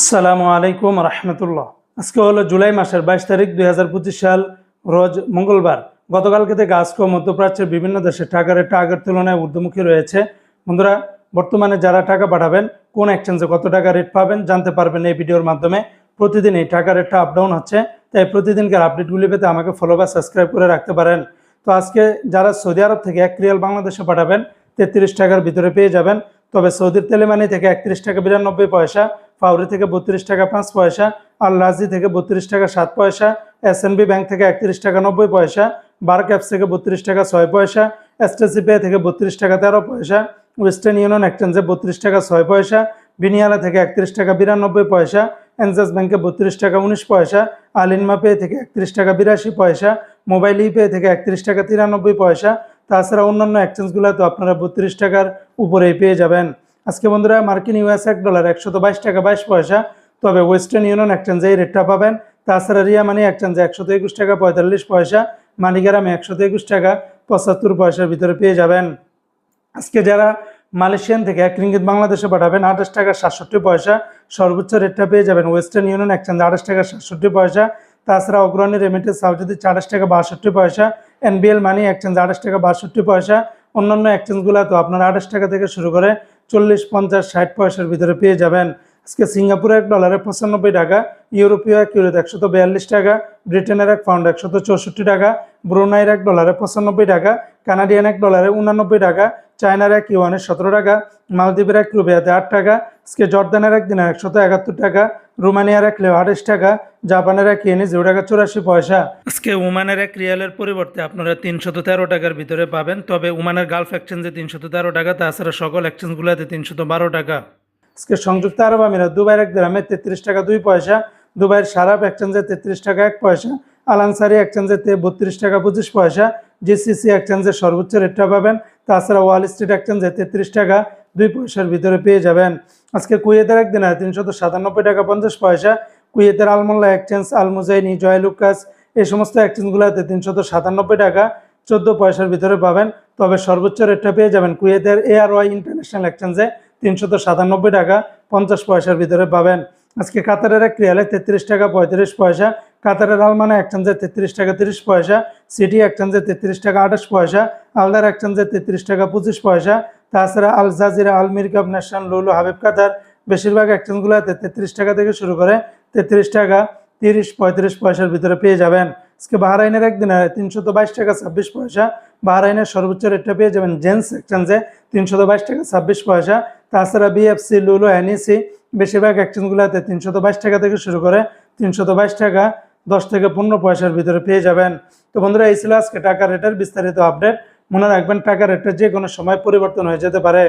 আসসালামু আলাইকুম রহমতুল্লাহ। আজকে হলো জুলাই মাসের বাইশ তারিখ দুই হাজার পঁচিশ সাল, রোজ মঙ্গলবার। গতকালকে থেকে আজকে মধ্যপ্রাচ্যের বিভিন্ন দেশে টাকা রেটটা আগের তুলনায় ঊর্ধ্বমুখী রয়েছে। বন্ধুরা, বর্তমানে যারা টাকা পাঠাবেন, কোন এক্সচেঞ্জে কত টাকা রেট পাবেন জানতে পারবেন এই ভিডিওর মাধ্যমে। প্রতিদিন এই টাকা রেটটা আপ ডাউন হচ্ছে, তাই প্রতিদিনকার আপডেটগুলি পেতে আমাকে ফলো বা সাবস্ক্রাইব করে রাখতে পারেন। তো আজকে যারা সৌদি আরব থেকে এক রিয়াল বাংলাদেশে পাঠাবেন, তেত্রিশ টাকার ভিতরে পেয়ে যাবেন। তবে সৌদির তেলেমানি থেকে একত্রিশ টাকা বিরানব্বই পয়সা ফাউরি থেকে বত্রিশ টাকা পাঁচ পয়সা, আল রাজি থেকে বত্রিশ টাকা সাত পয়সা এস ব্যাংক থেকে একত্রিশ টাকা নব্বই পয়সা বার ক্যাপস থেকে বত্রিশ টাকা ছয় পয়সা এসটিসি পে থেকে বত্রিশ টাকা তেরো পয়সা, ওয়েস্টার্ন ইউনিয়ন এক্সচেঞ্জে বত্রিশ টাকা ছয় পয়সা, বিনিয়ালা থেকে একত্রিশ টাকা বিরানব্বই পয়সা, এনজাস ব্যাংকে বত্রিশ টাকা উনিশ পয়সা, আলিনমা পে থেকে একত্রিশ টাকা বিরাশি পয়সা, মোবাইল ই পে থেকে একত্রিশ টাকা তিরানব্বই পয়সা, তাছাড়া অন্যান্য এক্সচেঞ্জগুলো তো আপনারা বত্রিশ টাকার উপরেই পেয়ে যাবেন। আজকে বন্ধুরা মার্কিন ইউএস এক ডলার একশত বাইশ টাকা বাইশ পয়সা। তবে ওয়েস্টার্ন ইউনিয়ন এক্সচেঞ্জে এই রেটটা পাবেন। তাছাড়া রিয়া মানি এক্সচেঞ্জে একশত একুশ টাকা, পঁয়তাল্লিশ পয়সা। মানিগ্রামে একশত একুশ টাকা, পঁচাত্তর পয়সার ভিতরে পেয়ে যাবেন। আজকে যারা মালয়েশিয়ান থেকে এক রিঙ্গিত বাংলাদেশে পাঠাবেন, আঠাশ টাকা সাতষট্টি পয়সা। সর্বোচ্চ রেটটা পেয়ে যাবেন ওয়েস্টার্ন ইউনিয়ন এক্সচেঞ্জ আঠাশ টাকা সাতষট্টি পয়সা। তাছাড়া অগ্রণী রেমিটেন্স সাউথিতে আঠাশ টাকা বাষট্টি পয়সা। এনবিএল মানি এক্সচেঞ্জ আঠাশ টাকা বাষট্টি পয়সা। অন্যান্য এক্সচেঞ্জগুলো তো আপনারা আঠাশ টাকা থেকে শুরু করে চল্লিশ, পঞ্চাশ, ষাট পয়সার ভিতরে পেয়ে যাবেন। আজকে সিঙ্গাপুরে এক ডলারে পঁচানব্বই টাকা, ইউরোপীয় এক ইউরোতে একশত বিয়াল্লিশ টাকা, ব্রিটেনের এক পাউন্ড একশত চৌষট্টি টাকা, ব্রুনাইয়ের এক ডলারে পঁচানব্বই টাকা, কানাডিয়ান এক ডলারে উনানব্বই টাকা, চায়নার এক ইউয়ানের সতেরো টাকা, মালদ্বীপের এক রুবিয়াতে আট টাকা, আজকে জর্দানের এক দিনে একশত একাত্তর টাকা রোমানিয়ার এক লেও আঠাশ টাকা জাপানের এক ইয়েনে জিরো টাকা চুরাশি পয়সা। আজকে ওমানের এক রিয়ালের পরিবর্তে আপনারা তিনশত তেরো টাকার ভিতরে পাবেন তবে ওমানের গালফ এক্সচেঞ্জে তিনশত তেরো টাকা তাছাড়া সকল এক্সচেঞ্জগুলোতে তিনশত বারো টাকা। আজকে সংযুক্ত আরব আমিরাত দুবাইয়ের এক গ্রামে তেত্রিশ টাকা দুই পয়সা দুবাইয়ের সারাপ এক্সচেঞ্জে তেত্রিশ টাকা এক পয়সা আলানসারি এক্সচেঞ্জে বত্রিশ টাকা পঁচিশ পয়সা জিসিসি এক্সচেঞ্জে সর্বোচ্চ রেটটা পাবেন তাছাড়া ওয়াল স্ট্রিট এক্সচেঞ্জে তেত্রিশ টাকা দুই পয়সার ভিতরে পেয়ে যাবেন। আজকে কুয়েতের একদিনে তিনশত সাতানব্বই টাকা পঞ্চাশ পয়সা। কুয়েতের আলমোল্লা এক্সচেঞ্জ আলমুজাইনি, জয়লুকাস, এই সমস্ত এক্সচেঞ্জগুলোতে তিনশত সাতানব্বই টাকা চোদ্দ পয়সার ভিতরে পাবেন। তবে সর্বোচ্চ রেটটা পেয়ে যাবেন কুয়েতের এআর ওয়াই ইন্টারন্যাশনাল এক্সচেঞ্জে তিনশত সাতানব্বই টাকা পঞ্চাশ পয়সার ভিতরে পাবেন। আজকে কাতারের এক রিয়ালে তেত্রিশ টাকা পঁয়ত্রিশ পয়সা, কাতারের আলমানা এক্সচেঞ্জে তেত্রিশ টাকা তিরিশ পয়সা, সিটি এক্সচেঞ্জে তেত্রিশ টাকা আঠাশ পয়সা, আলদার এক্সচেঞ্জে তেত্রিশ টাকা পঁচিশ পয়সা তাছাড়া আল জাজিরা, আল মিরকাব ন্যাশনাল লুলু, হাবিব কাতার বেশিরভাগ এক্সচেঞ্জগুলোতে তেত্রিশ টাকা থেকে শুরু করে তেত্রিশ টাকা তিরিশ, পঁয়ত্রিশ পয়সার ভিতরে পেয়ে যাবেন। আজকে বাহরাইনের একদিনে তিনশত বাইশ টাকা, ছাব্বিশ পয়সা। বাহরাইনের সর্বোচ্চ রেটটা পেয়ে যাবেন জেন্স এক্সচেঞ্জে তিনশত বাইশ টাকা, ছাব্বিশ পয়সা। তাছাড়া বিএফসি লুলু এনইসি বেশিরভাগ এক্সচেঞ্জগুলোতে তিনশত বাইশ টাকা থেকে শুরু করে তিনশত বাইশ টাকা, দশ থেকে পনেরো পয়সার ভিতরে পেয়ে যাবেন। তো বন্ধুরা, এই ছিল আজকে টাকা রেটের বিস্তারিত আপডেট। মনে রাখবেন টাকার রেটের যে কোনো সময় পরিবর্তন হয়ে যেতে পারে।